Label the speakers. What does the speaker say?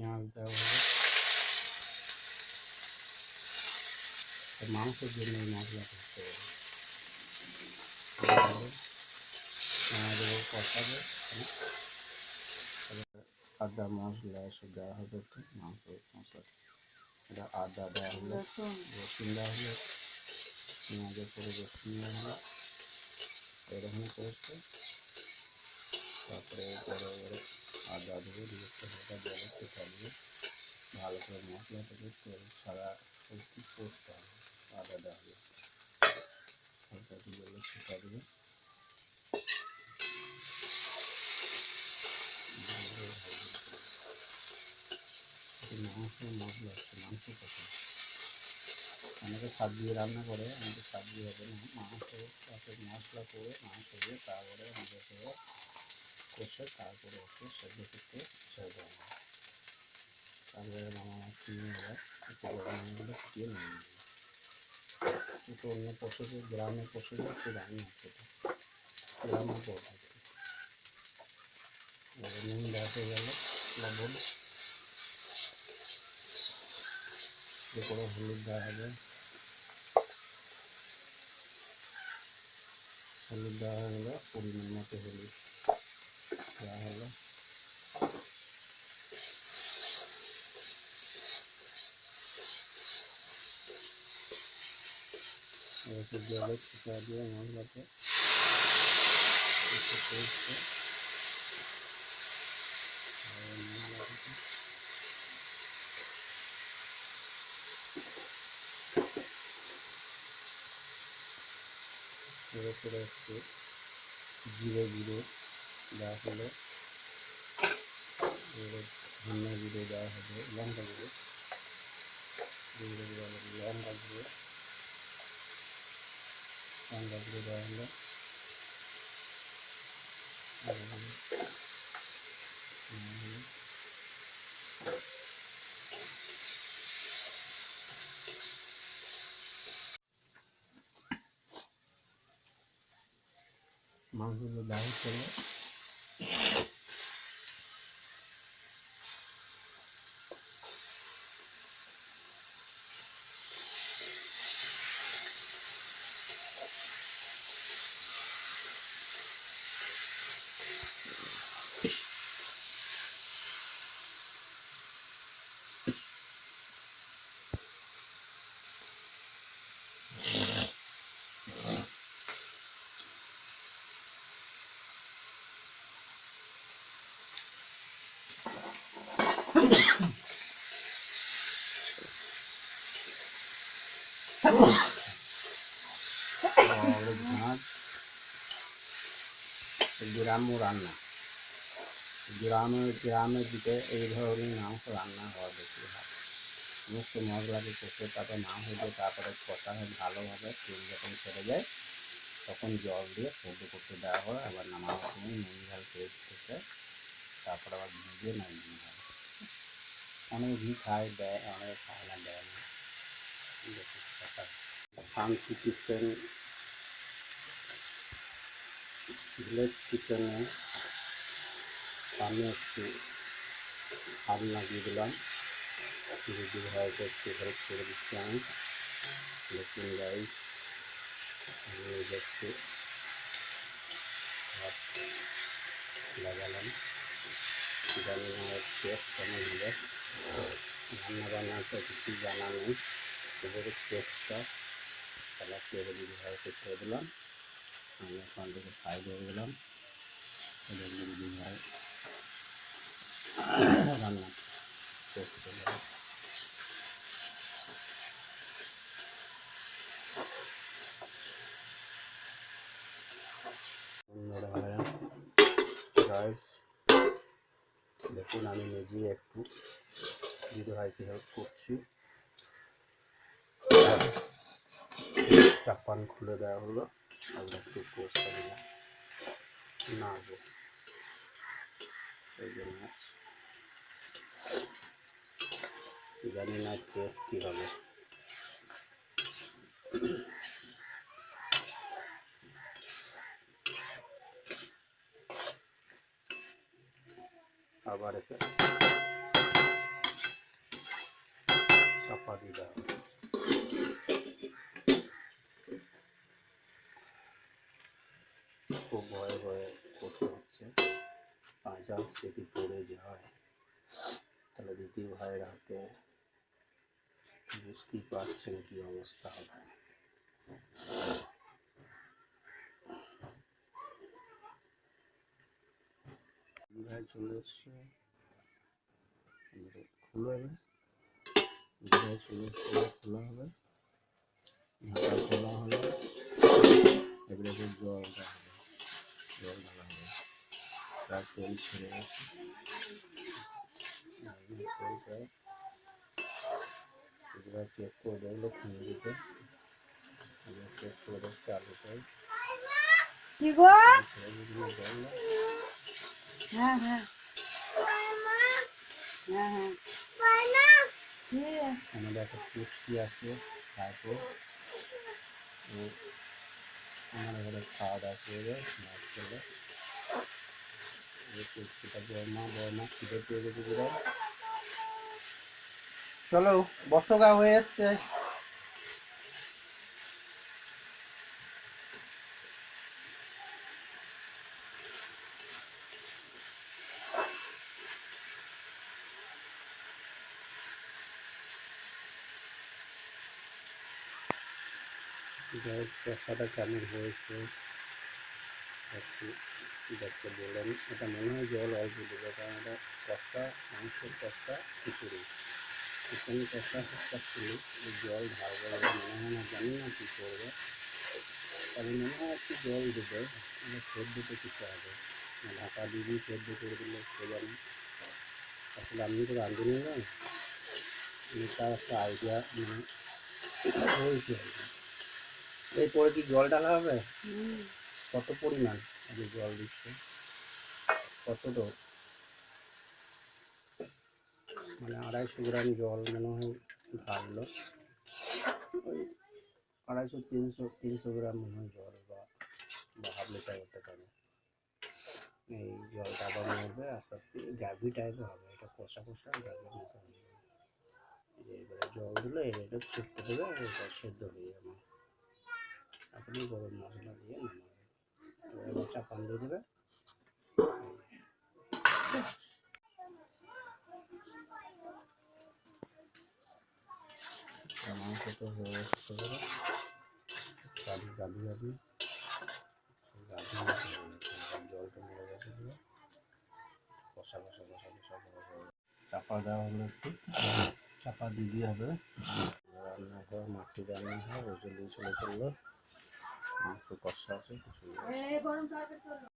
Speaker 1: পেঁয়াজ দেওয়া হবে মাংসের জন্য এই মশলা করতে হবে পেঁয়াজ কষাবে আদা মশলা এসব দেওয়া হবে একটু মাংস মশলা এটা আদা দেওয়া হলো
Speaker 2: রসুন
Speaker 1: দেওয়া হলো পেঁয়াজের পরে রসুন দেওয়া হলো এরকম করেছে তারপরে বড় আদা দেবে দিয়ে একটু ভালো করে মশলাটাকে তেল ছাড়া একটু কষতে হবে আদা হলো হালকা মাংস মশলা মাংস অনেকে স্বাদ দিয়ে রান্না করে, আমাদের স্বাদ দিয়ে হবে না, মাংস মশলা করে, মাংস দিয়ে তারপরে আমাদের কষে তারপরে একটু সেদ্ধ করতে তারপরে একটু অন্য পশুকে গ্রামে পশুকে একটু রান্না খেতে গ্রামের পদ্ধতি নুন দেওয়া গেল হলুদ দেওয়া হবে। হলুদ দেওয়া গেলো পরিমাণ মতো হলুদ। দেওয়া হলো জলে ফুটা দিয়ে একটু জিরে গুঁড়ো দেওয়া হলো। ধনিয়া গুঁড়ো দেওয়া হবে, লঙ্কা গুঁড়ো। গুঁড়ো হলো লঙ্কা গুঁড়ো। লঙ্কা গুঁড়ো দেওয়া হলো। হলো মাছগুলো গ্রাম্য রান্না। গ্রামে গ্রামের দিকে এই ধরনের মাংস রান্না হওয়া বেশি হয় সমস্ত মশলাকে কষে তারপরে না হয়ে তারপরে কষা হয় ভালোভাবে, তেল যখন ছেড়ে যায়, তখন জল দিয়ে সেদ্ধ করতে দেওয়া হয়, আবার নামানোর সময় নুন, ঝাল, পেস্ট থেকে, তারপরে আবার দিয়ে নামিয়ে হয়। অনেক ঘি খায়, দেয়, অনেক খায় না, দেয় না। শান্তি কিচেন ভিলেজ কিচেনে সামনে একটু হাত লাগিয়ে দিলাম যদি হয়তো একটু হেল্প করে দিচ্ছি আমি দেখুন গাইস আমি এই যে একটু হাত লাগালাম জানি না এর টেস্ট কেমন হবে রান্না বান্না তো কিছু জানা নেই এবার যদি হয় করে দিলাম আমি ওখান থেকে সাইড হয়ে গেলাম দেখুন, আমি নিজেই একটু দিদি ভাইকে হেল্প করছি। চাপান খুলে দেওয়া হলো। আর একটু পোস্ট দিলাম। না গো। এই জন্য জানি না টেস্ট কী হবে। আবার একে চাপা দিতে হবে খুব ভয়ে ভয়ে করতে হচ্ছে পাঁচাল যদি পড়ে যায় তাহলে দ্বিতীয় ভাইয়ের হাতে বুঝতেই পারছেন কি অবস্থা হবে দিদি ভাই চলে এসছে এবারে খুলে হবে দিদি ভাই চলে এসছে খোলা হবে ঢাকা খোলা হলো এবারে যে জলটা হবে জল ঢালা তার তেল ছেড়ে গেছে এগুলো চেক করে দেখল খুলে দিতে চেক করে দেখতে আলু চাই
Speaker 2: কি গো হ্যাঁ হ্যাঁ হ্যাঁ হ্যাঁ?
Speaker 1: আমাদের একটা পুষ্টি আছে তারপর ঘরে খাওয়া দাওয়া করবে মাছ খিদে পেয়ে চলো বর্ষকা হয়ে এসছে। হোক, কষাটা কেমন হয়েছে একটু দেখতে বললেন এটা মনে হয় জল অল্প দেবে কারণ এটা কষা মাংসের কষা খিচুড়ি। চিকেন কষা কষা ছিল জল ঢালবে মনে হয় না জানি না কী করবে। তবে মনে হয় একটু জল দেবে সেদ্ধতে কিছু হবে ঢাকা দিয়ে দিয়ে সেদ্ধ করে দিলে সে জানি? আসলে আপনি তো রাঁধুনি না। তার একটা আইডিয়া মানে হয়েছে আর কি। এরপরে কি জল ঢালা হবে? কত পরিমাণ? আগে জল দিচ্ছে। কতটা? মানে আড়াইশো গ্রাম জল মনে হয় ঢাললো। ওই আড়াইশো তিনশো তিনশো গ্রাম মনে হয় জল বা হাফ লিটার হতে পারে। এই জলটা আবার মরবে আস্তে আস্তে গ্যাভি টাইপের হবে। এটা কষা কষা গ্যাভির মতো এবারে জল দিলে এটা ফুটতে দেবে সেদ্ধ হয়ে যাবে। আপনি গরম মশলা দিয়ে নামাবেন এবার চাপান দিয়ে দেবে মাংস তো হয়ে কষা কষা কষা কষা চাপা দেওয়া হলো একটু। চাপা দিয়ে হবে। রান্নাঘর মাটি রান্না হয়, ওই জন্য চলে চলল মাংস কষা আছে কিছু